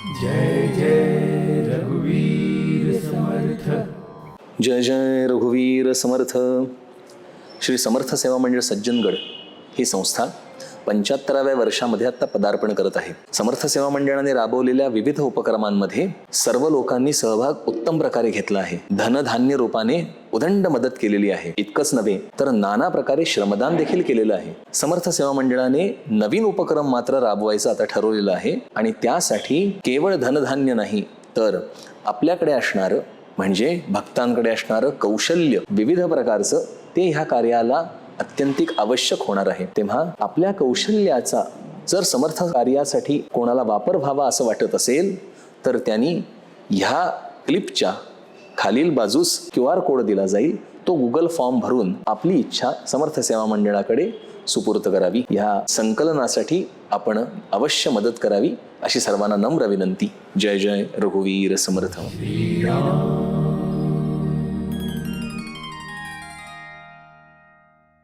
जय जय रघुवीर समर्थ. जय जय रघुवीर समर्थ श्री समर्थ सेवा मंडळ सज्जनगड ही संस्था पंच्याहत्तराव्या वर्षामध्ये आता पदार्पण करत आहे. समर्थ सेवा मंडळाने राबवलेल्या विविध उपक्रमांमध्ये सर्व लोकांनी सहभाग उत्तम प्रकारे घेतला आहे. धनधान्य रूपाने उदंड मदत केलेली आहे. इतकंच नव्हे तर नाना प्रकारे श्रमदान देखील केलेलं आहे. समर्थ सेवा मंडळाने नवीन उपक्रम मात्र राबवायचं आता ठरवलेलं आहे आणि त्यासाठी केवळ धनधान्य नाही तर आपल्याकडे असणारं म्हणजे भक्तांकडे असणारं कौशल्य विविध प्रकारचं ते ह्या कार्याला अत्यंतिक आवश्यक होणार आहे. तेव्हा आपल्या कौशल्याचा जर समर्थ कार्यासाठी कोणाला वापर व्हावा असं वाटत असेल तर त्यांनी ह्या क्लिपच्या खालील बाजूस क्यू आर कोड दिला जाईल. तो गुगल फॉर्म भरून आपली इच्छा समर्थ सेवा मंडळाकडे सुपूर्त करावी. ह्या संकलनासाठी आपण अवश्य मदत करावी अशी सर्वांना नम्र विनंती. जय जय रघुवीर समर्थ.